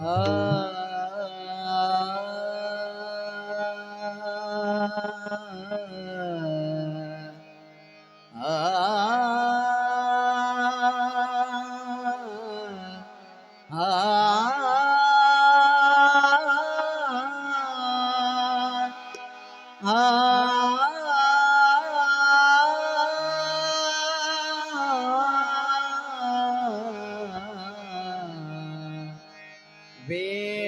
Ah.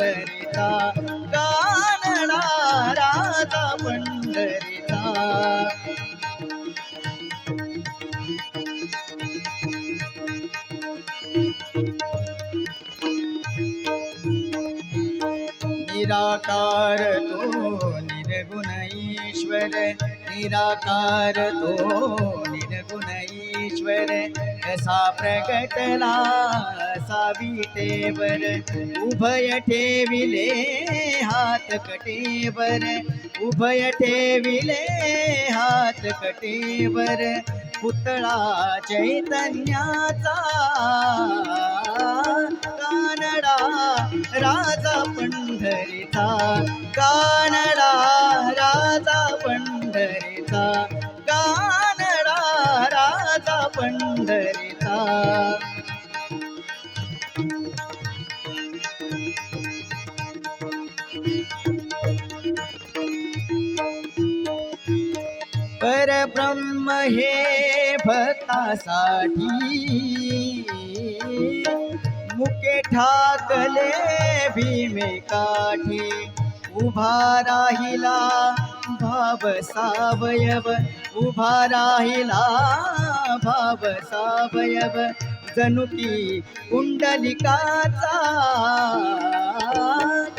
पंढरीचा कानडा राधा पंढरीचा निराकार तो निर्गुण ईश्वर निराकार तो निर्गुण ईश्वर असा प्रगटला असा विटेवर उभय ठेविले हात कटेवर उभय ठेविले हात कटेवर पुतळा चैतन्याचा कानडा राजा पंढरीचा कानडा राजा पंढरीचा कानडा राजा पंढ परब्रह्म हे भक्तासाठी. मुके ठाकले भीमे काठी. उभा राहिला भाव सावयव. उभा राहिला भाव सावयव. जनुकी कुंडलिकाचा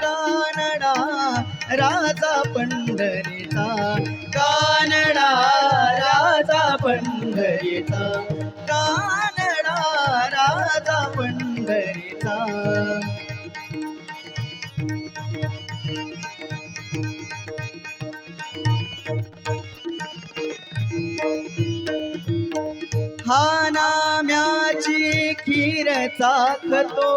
कानडा राजा पंढरीचा. हानाम्याची खीर चाखतो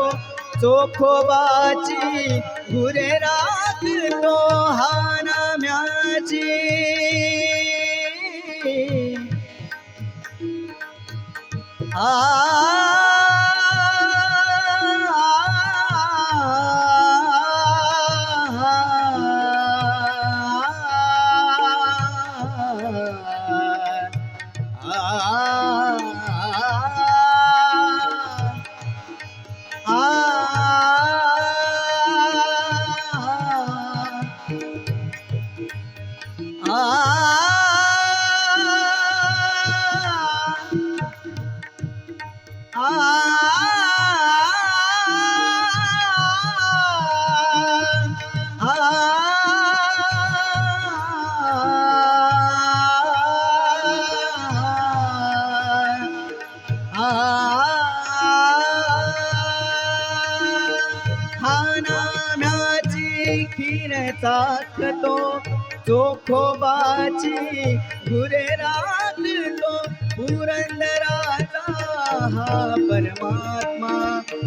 चोखोबाची गुरे राखतो हानाम्याची. आ हानाम्याची खीर चाखतो चोखोबाची गुरे राखतो पुरंदराचा हा परमात्मा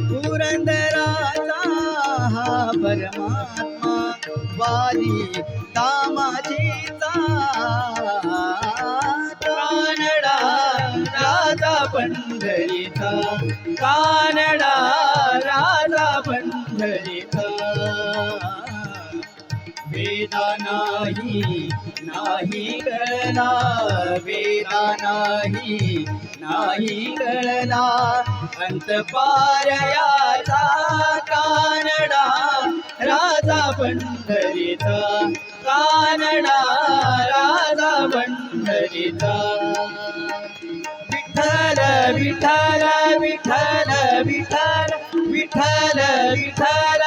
पुरंदराचा हा परमात्मा वाली दामाजीचा वेदा नाही नाही कळला वेदा नाही नाही कळला अंत पारयाचा कानडा राजा पंढरीचा कानडा राजा पंढरीचा. विठ्ठल विठ्ठल विठ्ठल विठ्ठल विठ्ठल विठ्ठल विठ्ठल